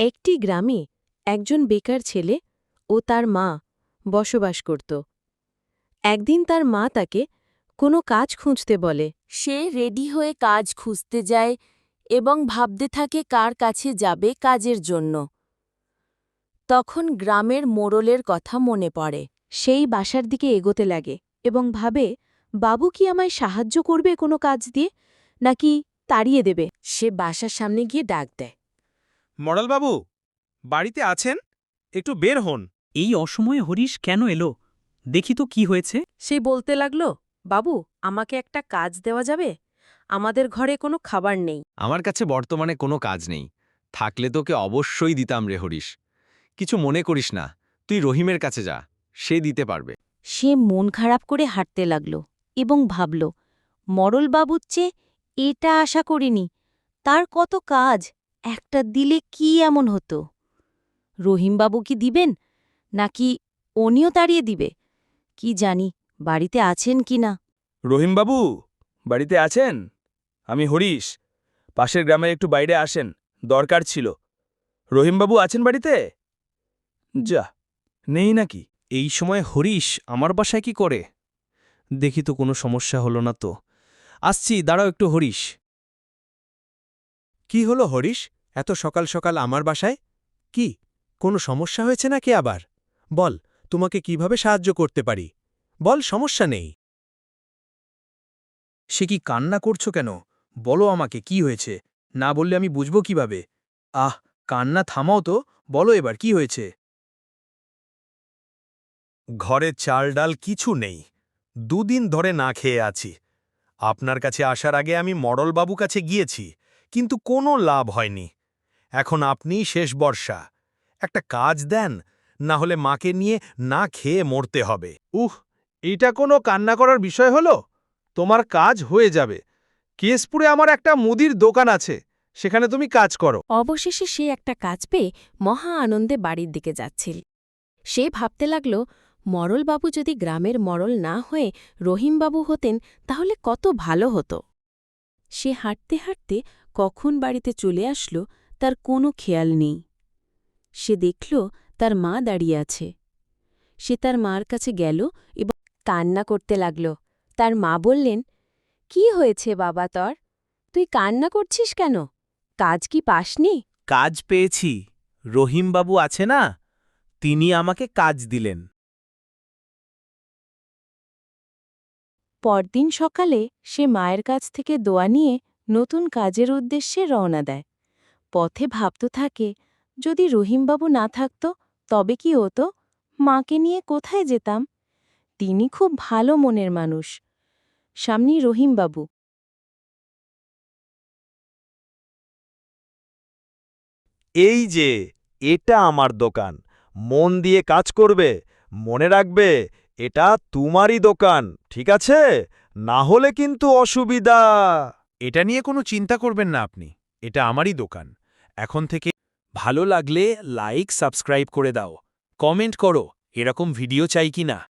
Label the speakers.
Speaker 1: একটি গ্রামে একজন বেকার ছেলে ও তার মা বসবাস করত। একদিন তার মা তাকে কোনো কাজ খুঁজতে বলে।
Speaker 2: সে রেডি হয়ে কাজ খুঁজতে যায় এবং ভাবতে থাকে কার কাছে যাবে কাজের জন্য। তখন গ্রামের মোড়লের কথা মনে পড়ে।
Speaker 1: সেই বাসার দিকে এগোতে লাগে এবং ভাবে বাবু কি আমায় সাহায্য করবে কোনো কাজ দিয়ে নাকি তাড়িয়ে দেবে?
Speaker 2: সে বাসার সামনে গিয়ে ডাক দেয়।
Speaker 3: মডেলবাবু বাড়িতে আছেন? একটু বের হন।
Speaker 4: এই অসময়ে হরিশ কেন এলো? দেখি তো কি হয়েছে।
Speaker 1: সে বলতে লাগল বাবু আমাকে একটা কাজ দেওয়া যাবে? আমাদের ঘরে কোনো খাবার নেই।
Speaker 5: আমার কাছে বর্তমানে কোনো কাজ নেই। থাকলে তোকে অবশ্যই দিতাম রে হরিশ। কিছু মনে করিস না তুই রহিমের কাছে যা সে দিতে পারবে।
Speaker 2: সে মন খারাপ করে হাঁটতে লাগল এবং ভাবল মরলবাবুর চেয়ে এটা আশা করিনি তার কত কাজ? একটা দিলে কি এমন হতো? রহিমবাবু কি দিবেন নাকি উনিও তাড়িয়ে দিবে? কি জানি বাড়িতে আছেন কি না?
Speaker 3: রহিমবাবু বাড়িতে আছেন? আমি হরিশ পাশের গ্রামের একটু বাইরে আসেন দরকার ছিল। রহিমবাবু আছেন বাড়িতে? যা নেই নাকি? এই সময় হরিশ আমার বাসায় কি করে? দেখি তো কোনো সমস্যা হলো না তো। আসছি দাঁড়াও একটু হরিশ।
Speaker 6: কি হলো হরিশ? এত সকাল সকাল আমার বাসায়? কি কোনো সমস্যা হয়েছে নাকি আবার? বল তোমাকে কীভাবে সাহায্য করতে পারি? বল সমস্যা নেই।
Speaker 3: সে কি কান্না করছ কেন? বলো আমাকে কি হয়েছে? না বললে আমি বুঝব কীভাবে? আহ কান্না থামাও তো বলো এবার কি হয়েছে?
Speaker 6: ঘরে চাল ডাল কিছু নেই। দুদিন ধরে না খেয়ে আছি। আপনার কাছে আসার আগে আমি মডলবাবু কাছে গিয়েছি কিন্তু কোনো লাভ হয়নি। এখন আপনিই শেষ বর্ষা। একটা কাজ দেন না হলে মাকে নিয়ে না খেয়ে মরতে হবে।
Speaker 3: উহ এটা কোনো কান্না করার বিষয় হলো? তোমার কাজ হয়ে যাবে। কেশপুরে আমার একটা মুদির দোকান আছে সেখানে তুমি কাজ করো।
Speaker 1: অবশেষে সে একটা কাজ পেয়ে মহা আনন্দে বাড়ির দিকে যাচ্ছিল। সে ভাবতে লাগল মরলবাবু যদি গ্রামের মরল না হয়ে রহিমবাবু হতেন তাহলে কত ভালো হতো। সে হাঁটতে হাঁটতে কখন বাড়িতে চলে আসলো তার কোনো খেয়াল নেই। সে দেখল তার মা দাঁড়িয়ে আছে। সে তার মার কাছে গেল এবং কান্না করতে লাগল। তার মা বললেন, কি হয়েছে বাবা তর? তুই কান্না করছিস কেন? কাজ কি পাসনি?
Speaker 3: কাজ পেয়েছি। রহিমবাবু আছে না? তিনি আমাকে কাজ দিলেন।
Speaker 1: পরদিন সকালে সে মায়ের কাছ থেকে দোয়া নিয়ে নতুন কাজের উদ্দেশ্যে রওনা দেয়। পথে ভাবতে থাকে যদি রহিমবাবু না থাকত তবে কি হতো? মাকে নিয়ে কোথায় যেতাম? তিনি খুব ভালো মনের মানুষ। সামনি রহিমবাবু।
Speaker 6: এই যে এটা আমার দোকান। মন দিয়ে কাজ করবে মনে রাখবে এটা তোমারই দোকান ঠিক আছে? না হলে কিন্তু অসুবিধা।
Speaker 3: এটা নিয়ে কোনো চিন্তা করবেন না আপনি এটা আমারই দোকান। এখন থেকে ভালো লাগলে লাইক, সাবস্ক্রাইব করে দাও। কমেন্ট করো, এরকম ভিডিও চাই কি না